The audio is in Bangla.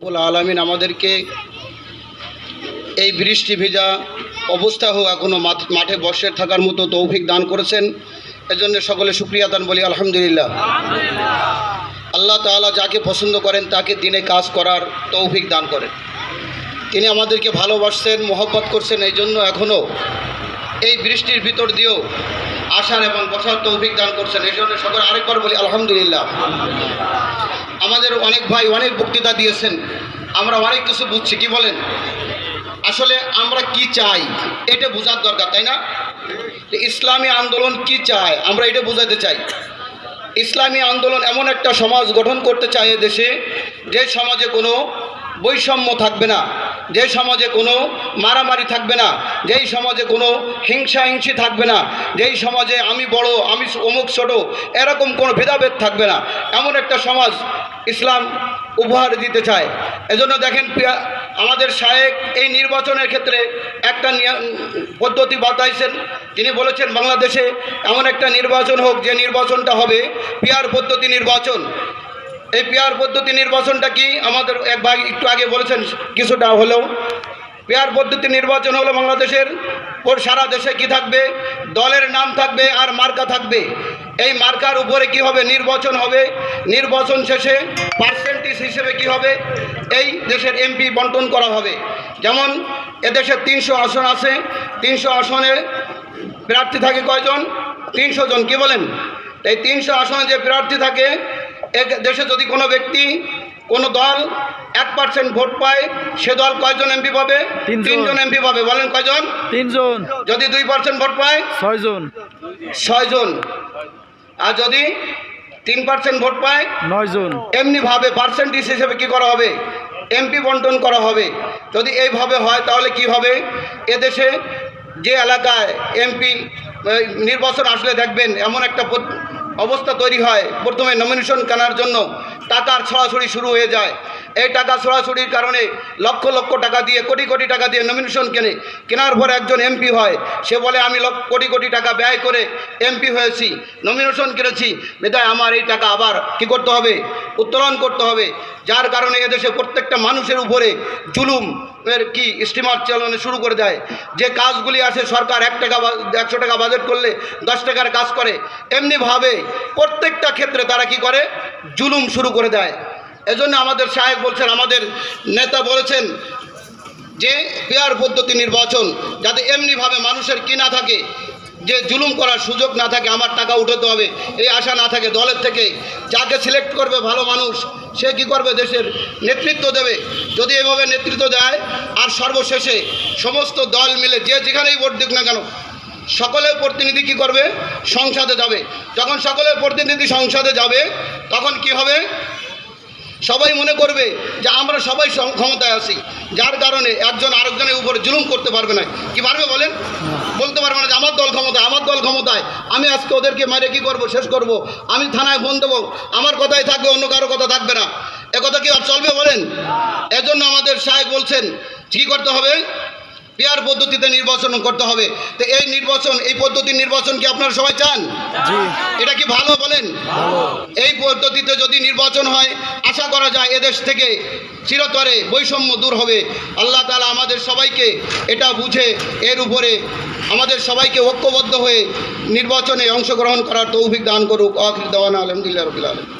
রব্বুল আলমিন আমাদেরকে এই বৃষ্টি ভেজা অবস্থা হোক এখনও মাঠে বর্ষের থাকার মতো তৌফিক দান করেছেন। এজন্য সকলে সুক্রিয়া দান বলি, আলহামদুলিল্লাহ। আল্লাহ তাআলা যাকে পছন্দ করেন, তাকে দিনে কাজ করার তৌফিক দান করেন। তিনি আমাদেরকে ভালোবাসছেন, মোহব্বত করছেন এই জন্য এখনও এই বৃষ্টির ভিতর দিয়েও আসার এবং বসার তৌফিক দান করছেন। এই জন্য সকলে আরেকবার বলি, আলহামদুলিল্লাহ। আমাদের অনেক ভাই অনেক বক্তৃতা দিয়েছেন। আমরা অনেক কিছু বুঝছি, কি বলেন? আসলে আমরা কি চাই? এটা বোঝার দরকার, তাই না? ইসলামী আন্দোলন কি চায়? আমরা এটা বোঝাতে চাই। ইসলামী আন্দোলন এমন একটা সমাজ গঠন করতে চায় দেশে, যে সমাজে কোনো বৈষম্য থাকবে না। যে সমাজে কোনো মারামারি থাকবে না, যেই সমাজে কোনো হিংসা হিংসি থাকবে না, যেই সমাজে আমি বড়, আমি অমুক ছোট, এরকম কোনো ভেদাভেদ থাকবে না। এমন একটা সমাজ ইসলাম উপহার দিতে চায়। এজন্য দেখেন আমাদের শায়েক এই নির্বাচনের ক্ষেত্রে একটা পদ্ধতি বাতাইছেন। তিনি বলেছেন, বাংলাদেশে এমন একটা নির্বাচন হোক, যে নির্বাচনটা হবে পিয়ার পদ্ধতি নির্বাচন। এই পেয়ার পদ্ধতি নির্বাচনটা কি? আমাদের এক ভাই একটু আগে বলেছেন, কিছুটা হলেও। পেয়ার পদ্ধতি নির্বাচন হলো বাংলাদেশের ওর সারা দেশে কি থাকবে? দলের নাম থাকবে আর মার্কা থাকবে। এই মার্কার উপরে কি হবে? নির্বাচন হবে। নির্বাচন শেষে পার্সেন্টেজ হিসেবে কি হবে? এই দেশের এমপি বন্টন করা হবে। যেমন এদেশের তিনশো আসন আছে। তিনশো আসনে প্রার্থী থাকে কয়জন? তিনশো জন, কি বলেন? এই তিনশো আসনে যে প্রার্থী থাকে দেশে যদি কোনো ব্যক্তি কোনো দল এক পার্সেন্ট ভোট পায় সে দল কয়জন এমপি পাবে? তিনজন। এমপি পাবে। বলেন কয়জন? তিনজন। যদি দুই পার্সেন্ট ভোট পায়? ছয়জন। ছয়জন। আর যদি তিন পার্সেন্ট ভোট পায়? নয়জন। এমনিভাবে পার্সেন্টেজ হিসেবে কি করা হবে? এমপি বন্টন করা হবে। যদি এইভাবে হয় তাহলে কি হবে? এদেশে যে এলাকায় এমপি নির্বাচন আসলে দেখবেন এমন একটা অবস্থা তৈরি হয়। প্রথমে নমিনেশন কেনার জন্য টাকার ছড়াছড়ি শুরু হয়ে যায়। এই টাকা ছড়াছড়ির কারণে লক্ষ লক্ষ টাকা দিয়ে, কোটি কোটি টাকা দিয়ে নমিনেশন কেনে, কেনার পর একজন এমপি হয়। সে বলে, আমি কোটি কোটি টাকা ব্যয় করে এমপি হয়েছি নমিনেশন কিনেছি। বেদায় আমার এই টাকা আবার কি করতে হবে? উত্তোলন করতে হবে। যার কারণে এদেশে প্রত্যেকটা মানুষের উপরে জুলুম এর কি স্টিমার চালানো শুরু করে দেয়। যে কাজগুলি আছে, সরকার এক টাকা একশো টাকা বাজেট করলে দশ টাকার কাজ করে। এমনিভাবে প্রত্যেকটা ক্ষেত্রে তারা কি করে? জুলুম শুরু করে দেয়। এজন্য আমাদের সাহেব বলছেন, আমাদের নেতা বলেছেন যে পেয়ার পদ্ধতি নির্বাচন যাতে এমনিভাবে মানুষের কি না থাকে, যে জুলুম করার সুযোগ না থাকে, আমার টাকা উঠাতে হবে, এই আশা না থাকে দলের থেকে। যাকে সিলেক্ট করবে ভালো মানুষ, সে কি করবে দেশের নেতৃত্ব দেবে? যদি এভাবে নেতৃত্ব দেয়, আর সর্বশেষে সমস্ত দল মিলে যে যেখানেই ভোট দিক না কেন, সকলের প্রতিনিধি কি করবে? সংসদে যাবে। যখন সকলের প্রতিনিধি সংসদে যাবে, তখন কি হবে? সবাই মনে করবে যে আমরা সবাই ক্ষমতায় আসি যার কারণে একজন আরেকজনের উপরে জুলুম করতে পারবে না। কি পারবে বলেন? বলতে পারবে না যে আমার দল ক্ষমতায়, আমার দল ক্ষমতায়। আমি আজকে ওদেরকে মারে কি করব, শেষ করব? আমি থানায় ফোন দেবো। আমার কথাই থাকবে, অন্য কারও কথা থাকবে না। একথা কথা কি আর চলবে বলেন? এজন্য আমাদের সাহেব বলছেন, কি করতে হবে? পেয়ার পদ্ধতিতে নির্বাচন করতে হবে। তো এই নির্বাচন এই পদ্ধতির নির্বাচন কি আপনারা সবাই চান? এটা কি ভালো বলেন? এই পদ্ধতিতে যদি নির্বাচন হয় আশা করা যায় এদেশ থেকে চিরতরে বৈষম্য দূর হবে। আল্লাহ তালা আমাদের সবাইকে এটা বুঝে এর উপরে আমাদের সবাইকে ঐক্যবদ্ধ হয়ে নির্বাচনে অংশগ্রহণ করার তৌফিক দান করুক। আখির দেওয়ানা আলহামদুলিল্লাহ রবিল আলম